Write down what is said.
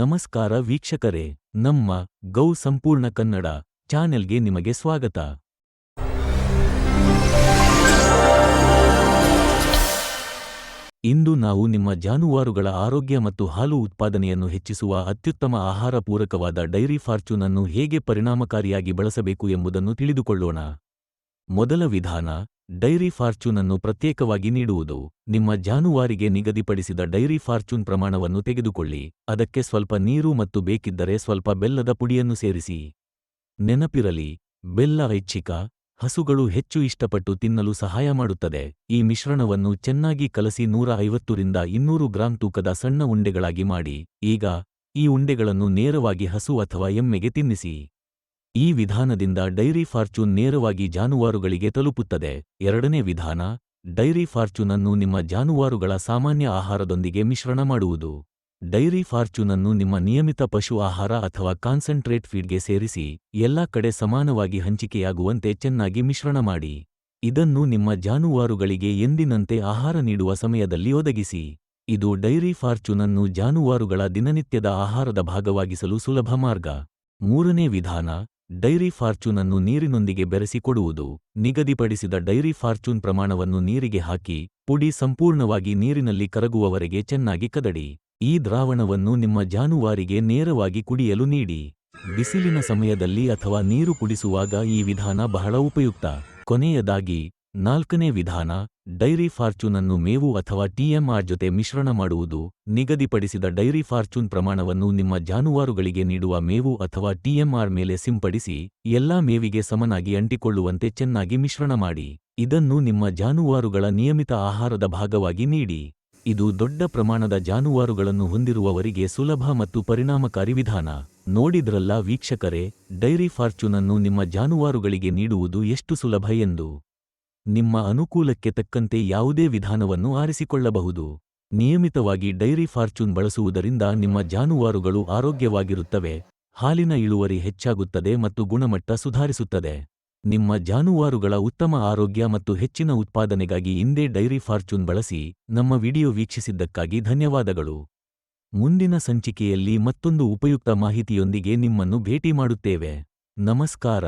ನಮಸ್ಕಾರ ವೀಕ್ಷಕರೇ, ನಮ್ಮ ಗೌ ಸಂಪೂರ್ಣ ಕನ್ನಡ ಚಾನೆಲ್ಗೆ ನಿಮಗೆ ಸ್ವಾಗತ. ಇಂದು ನಾವು ನಿಮ್ಮ ಜಾನುವಾರುಗಳ ಆರೋಗ್ಯ ಮತ್ತು ಹಾಲು ಉತ್ಪಾದನೆಯನ್ನು ಹೆಚ್ಚಿಸುವ ಅತ್ಯುತ್ತಮ ಆಹಾರ ಪೂರಕವಾದ ಡೈರಿ ಫಾರ್ಚೂನ್ ಅನ್ನು ಹೇಗೆ ಪರಿಣಾಮಕಾರಿಯಾಗಿ ಬಳಸಬೇಕು ಎಂಬುದನ್ನು ತಿಳಿದುಕೊಳ್ಳೋಣ. ಮೊದಲ ವಿಧಾನ ಡೈರಿ ಫಾರ್ಚೂನ್ ಅನ್ನು ಪ್ರತ್ಯೇಕವಾಗಿ ನೀಡುವುದು. ನಿಮ್ಮ ಜಾನುವಾರಿಗೆ ನಿಗದಿಪಡಿಸಿದ ಡೈರಿ ಫಾರ್ಚೂನ್ ಪ್ರಮಾಣವನ್ನು ತೆಗೆದುಕೊಳ್ಳಿ. ಅದಕ್ಕೆ ಸ್ವಲ್ಪ ನೀರು ಮತ್ತು ಬೇಕಿದ್ದರೆ ಸ್ವಲ್ಪ ಬೆಲ್ಲದ ಪುಡಿಯನ್ನು ಸೇರಿಸಿ. ನೆನಪಿರಲಿ, ಬೆಲ್ಲ ಐಚ್ಛಿಕ, ಹಸುಗಳು ಹೆಚ್ಚು ಇಷ್ಟಪಟ್ಟು ತಿನ್ನಲು ಸಹಾಯ ಮಾಡುತ್ತದೆ. ಈ ಮಿಶ್ರಣವನ್ನು ಚೆನ್ನಾಗಿ ಕಲಸಿ ನೂರ ಐವತ್ತರಿಂದ ಇನ್ನೂರು ಗ್ರಾಂ ತೂಕದ ಸಣ್ಣ ಉಂಡೆಗಳಾಗಿ ಮಾಡಿ. ಈಗ, ಈ ಉಂಡೆಗಳನ್ನು ನೇರವಾಗಿ ಹಸು ಅಥವಾ ಎಮ್ಮೆಗೆ ತಿನ್ನಿಸಿ. ಈ ವಿಧಾನದಿಂದ ಡೈರಿ ಫಾರ್ಚೂನ್ ನೇರವಾಗಿ ಜಾನುವಾರುಗಳಿಗೆ ತಲುಪುತ್ತದೆ. ಎರಡನೇ ವಿಧಾನ, ಡೈರಿ ಫಾರ್ಚೂನ್ ಅನ್ನು ನಿಮ್ಮ ಜಾನುವಾರುಗಳ ಸಾಮಾನ್ಯ ಆಹಾರದೊಂದಿಗೆ ಮಿಶ್ರಣ ಮಾಡುವುದು. ಡೈರಿ ಫಾರ್ಚೂನ್ ಅನ್ನು ನಿಮ್ಮ ನಿಯಮಿತ ಪಶು ಆಹಾರ ಅಥವಾ ಕಾನ್ಸಂಟ್ರೇಟ್ ಫೀಡ್ಗೆ ಸೇರಿಸಿ, ಎಲ್ಲಾ ಕಡೆ ಸಮಾನವಾಗಿ ಹಂಚಿಕೆಯಾಗುವಂತೆ ಚೆನ್ನಾಗಿ ಮಿಶ್ರಣ ಮಾಡಿ. ಇದನ್ನು ನಿಮ್ಮ ಜಾನುವಾರುಗಳಿಗೆ ಎಂದಿನಂತೆ ಆಹಾರ ನೀಡುವ ಸಮಯದಲ್ಲಿ ಒದಗಿಸಿ. ಇದು ಡೈರಿ ಫಾರ್ಚೂನ್ ಅನ್ನು ಜಾನುವಾರುಗಳ ದಿನನಿತ್ಯದ ಆಹಾರದ ಭಾಗವಾಗಿಸಲು ಸುಲಭ ಮಾರ್ಗ. ಮೂರನೇ ವಿಧಾನ ಡೈರಿ ಫಾರ್ಚೂನ್ ಅನ್ನು ನೀರಿನೊಂದಿಗೆ ಬೆರೆಸಿ ಕೊಡುವುದು. ನಿಗದಿಪಡಿಸಿದ ಡೈರಿ ಫಾರ್ಚೂನ್ ಪ್ರಮಾಣವನ್ನು ನೀರಿಗೆ ಹಾಕಿ, ಪುಡಿ ಸಂಪೂರ್ಣವಾಗಿ ನೀರಿನಲ್ಲಿ ಕರಗುವವರೆಗೆ ಚೆನ್ನಾಗಿ ಕದಡಿ. ಈ ದ್ರಾವಣವನ್ನು ನಿಮ್ಮ ಜಾನುವಾರಿಗೆ ನೇರವಾಗಿ ಕುಡಿಯಲು ನೀಡಿ. ಬಿಸಿಲಿನ ಸಮಯದಲ್ಲಿ ಅಥವಾ ನೀರು ಕುಡಿಸುವಾಗ ಈ ವಿಧಾನ ಬಹಳ ಉಪಯುಕ್ತ. ಕೊನೆಯದಾಗಿ ನಾಲ್ಕನೇ ವಿಧಾನ, ಡೈರಿ ಫಾರ್ಚೂನ್ ಅನ್ನು ಮೇವು ಅಥವಾ ಟಿಎಂಆರ್ ಜೊತೆ ಮಿಶ್ರಣ ಮಾಡುವುದು, ನಿಗದಿಪಡಿಸಿದ ಡೈರಿ ಫಾರ್ಚೂನ್ ಪ್ರಮಾಣವನ್ನು ನಿಮ್ಮ ಜಾನುವಾರುಗಳಿಗೆ ನೀಡುವ ಮೇವು ಅಥವಾ ಟಿಎಂಆರ್ ಮೇಲೆ ಸಿಂಪಡಿಸಿ, ಎಲ್ಲಾ ಮೇವಿಗೆ ಸಮನಾಗಿ ಅಂಟಿಕೊಳ್ಳುವಂತೆ ಚೆನ್ನಾಗಿ ಮಿಶ್ರಣ ಮಾಡಿ. ಇದನ್ನು ನಿಮ್ಮ ಜಾನುವಾರುಗಳ ನಿಯಮಿತ ಆಹಾರದ ಭಾಗವಾಗಿ ನೀಡಿ. ಇದು ದೊಡ್ಡ ಪ್ರಮಾಣದ ಜಾನುವಾರುಗಳನ್ನು ಹೊಂದಿರುವವರಿಗೆ ಸುಲಭ ಮತ್ತು ಪರಿಣಾಮಕಾರಿ ವಿಧಾನ. ನೋಡಿದ್ರಲ್ಲ ವೀಕ್ಷಕರೇ, ಡೈರಿ ಫಾರ್ಚೂನನ್ನು ನಿಮ್ಮ ಜಾನುವಾರುಗಳಿಗೆ ನೀಡುವುದು ಎಷ್ಟು ಸುಲಭ ಎಂದು. ನಿಮ್ಮ ಅನುಕೂಲಕ್ಕೆ ತಕ್ಕಂತೆ ಯಾವುದೇ ವಿಧಾನವನ್ನು ಆರಿಸಿಕೊಳ್ಳಬಹುದು. ನಿಯಮಿತವಾಗಿ ಡೈರಿ ಫಾರ್ಚೂನ್ ಬಳಸುವುದರಿಂದ ನಿಮ್ಮ ಜಾನುವಾರುಗಳು ಆರೋಗ್ಯವಾಗಿರುತ್ತವೆ. ಹಾಲಿನ ಇಳುವರಿ ಹೆಚ್ಚಾಗುತ್ತದೆ ಮತ್ತು ಗುಣಮಟ್ಟ ಸುಧಾರಿಸುತ್ತದೆ. ನಿಮ್ಮ ಜಾನುವಾರುಗಳ ಉತ್ತಮ ಆರೋಗ್ಯ ಮತ್ತು ಹೆಚ್ಚಿನ ಉತ್ಪಾದನೆಗಾಗಿ ಇಂದೇ ಡೈರಿ ಫಾರ್ಚೂನ್ ಬಳಸಿ ನಮ್ಮ ವಿಡಿಯೋ ವೀಕ್ಷಿಸಿದ್ದಕ್ಕಾಗಿ ಧನ್ಯವಾದಗಳು. ಮುಂದಿನ ಸಂಚಿಕೆಯಲ್ಲಿ ಮತ್ತೊಂದು ಉಪಯುಕ್ತ ಮಾಹಿತಿಯೊಂದಿಗೆ ನಿಮ್ಮನ್ನು ಭೇಟಿ ಮಾಡುತ್ತೇವೆ. ನಮಸ್ಕಾರ.